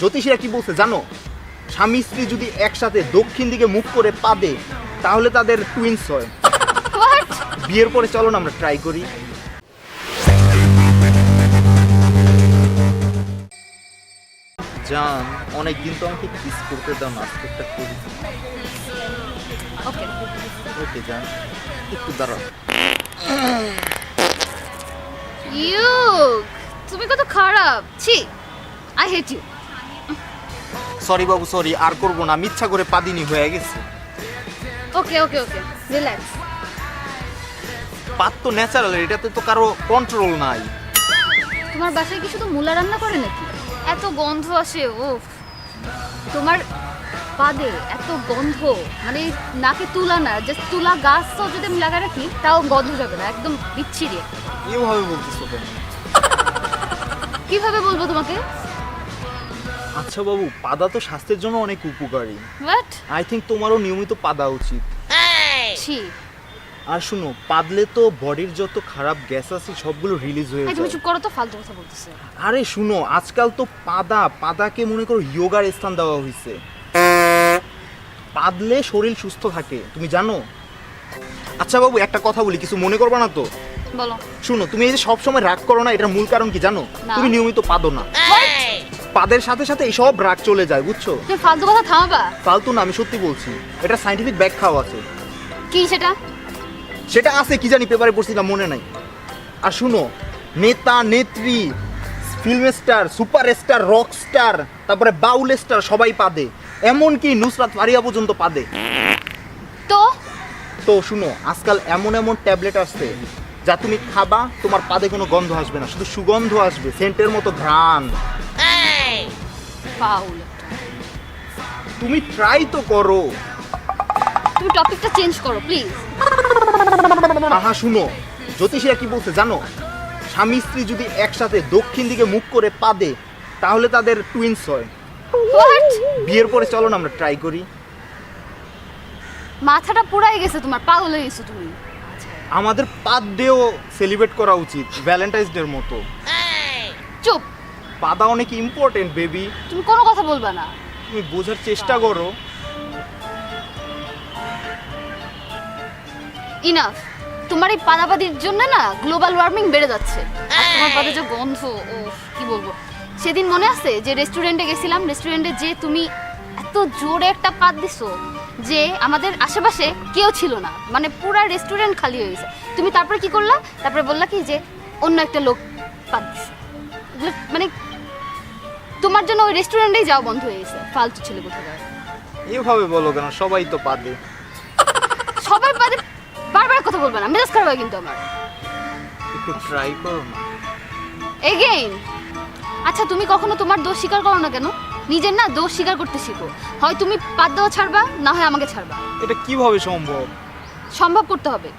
জ্যোতিষীরা কি বলছে জানো? স্বামী স্ত্রী যদি একসাথে দক্ষিণ দিকে মুখ করে পাদে তাহলে তাদের টুইন্স হয়। বিয়ের পরে চলো না আমরা ট্রাই করি। জান অনেক দিন তো আমাকে কিস করতে দাও না আজকে একটা করি। ওকে ওকে জান একটু দাঁড়াও। ইউ তুমি কত খারাপ। ছি আই হেট ইউ সরি বাবু সরি আর করব না। মিথ্যা করে পাদিনি হয়ে গেছে। ওকে ওকে ওকে রিল্যাক্স পাত তো ন্যাচারাল এটাতে তো কারও কন্ট্রোল নাই। তোমার বাসায় কি শুধু মূলা রান্না করে নাকি? এত গন্ধ আসে ও তোমার পাদে এত গন্ধ মানে নাকে তুলা না জাস্ট তুলা গাছ তো যদি আমি লাগা রাখি তাও গন্ধ যাবে না একদম বিচ্ছিরি। এভাবে বলতেছো কেন? কীভাবে বলব তোমাকে? আচ্ছা বাবু পাদা তো স্বাস্থ্যের জন্য অনেক উপকারী। বাট আই থিঙ্ক তোমারও নিয়মিত পাদা উচিত। ছি। আর শুনো পাদলে তো বডির যত খারাপ গ্যাস আছে সবগুলো রিলিজ হয়ে এই তুমি যায়। চুপ করো তো ফালতু কথা বলতেছে। আরে শুনো আজকাল তো পাদা পাদাকে মনে করো যোগার স্থান দেওয়া হয়েছে পাদলে শরীর সুস্থ থাকে তুমি জানো? আচ্ছা বাবু একটা কথা বলি কিছু মনে করবা না তো? বলো। শুনো তুমি এই যে সবসময় রাগ করো না এটার মূল কারণ কি জানো? তুমি নিয়মিত পাদো না। পাদের সাথে সাথে এইসব রাগ চলে যায় বুঝছ? তুমি ফালতু কথা থামাবা। ফালতু না আমি সত্যি বলছি। এটা সাইন্টিফিক ব্যাখ্যাও আছে। কি সেটা? সেটা আছে কি জানি পেপারে পড়ছিলাম মনে নাই। আর শুনো নেতা নেত্রী film star super star rock star তারপরে বাউল স্টার সবাই পাদে। এমনকি নুসরাত ফারিয়া পর্যন্ত পাদে। তো? তো শুনো আজকাল এমন এমন ট্যাবলেট আসছে যা তুমি খাবা তোমার পাদে কোনো গন্ধ আসবে না শুধু সুগন্ধ আসবে সেন্টের মতো ঘ্রাণ। ফাউল। তুমি ট্রাই তো করো। তুমি টপিকটা চেঞ্জ করো প্লিজ আহা শুনো। জ্যোতিষীরা কি বলছে জানো? স্বামী স্ত্রী যদি একসাথে দক্ষিণ দিকে মুখ করে পাদে তাহলে তাদের টুইন্স হয়। বিয়ের পরে চলো না আমরা ট্রাই করি। মাথাটা পুরাই গেছে তোমার পাগল হয়ে গেছো তুমি। আমাদের পাদ ডেও সেলিব্রেট করা উচিত ভ্যালেন্টাইন্স ডের মতো। চুপ। পাদা অনেক ইম্পর্টেন্ট বেবি তুমি কোনো কথা বলবা না। তুমি বোঝার চেষ্টা করো। ইনাফ তোমার এই পানাপাদির জন্য না গ্লোবাল ওয়ার্মিং বেড়ে যাচ্ছে। আর তোমার পাদে যে গন্ধ ও কি বলব। সেদিন মনে আছে যে রেস্টুরেন্টে গেছিলাম রেস্টুরেন্টে যে তুমি এত জোরে একটা পাত দিছো যে আমাদের আশেপাশে কেউ ছিল না। মানে পুরা রেস্টুরেন্ট খালি হয়ে গেছে। তুমি তারপরে কি করলা? তারপরে বললা কি যে অন্য একটা লোক পাত দিছে। মানে তোমার জন্য ওই রেস্টুরেন্টেই যাওয়া বন্ধ হয়ে গেছে। ফালতু ছেলে কোথাকার। এভাবে বলো কেন? সবাই তো পাদে সবাই বাদে? বারবার কথা বলবে না। মেজাজ খারাপ হয় কিন্তু আমার। একটু ট্রাই করো না। এগেইন আচ্ছা তুমি কখনো তোমার দোষ স্বীকার করো না কেন? নিজের না দোষ স্বীকার করতে শিখো। হয় তুমি পাত দেওয়া ছাড়বা না হয় আমাকে ছাড়বা। এটা কীভাবে সম্ভব? সম্ভব করতে হবে।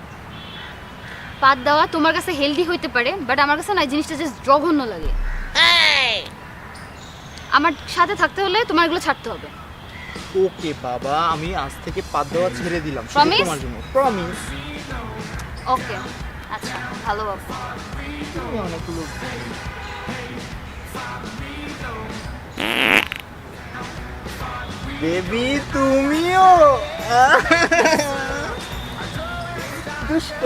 পাত দেওয়া তোমার কাছে হেলদি হইতে পারে বাট আমার কাছে না এই জিনিসটা জাস্ট জঘন্য লাগে। আমার সাথে থাকতে হলে তোমার এগুলো ছাড়তে হবে। ওকে বাবা আমি আজ থেকে পাদ দেওয়া ছেড়ে দিলাম শুধু Promise? তোমার জন্য। প্রমিস ওকে আচ্ছা ভালো বাবা। বেবি তুমিও? দুষ্ট।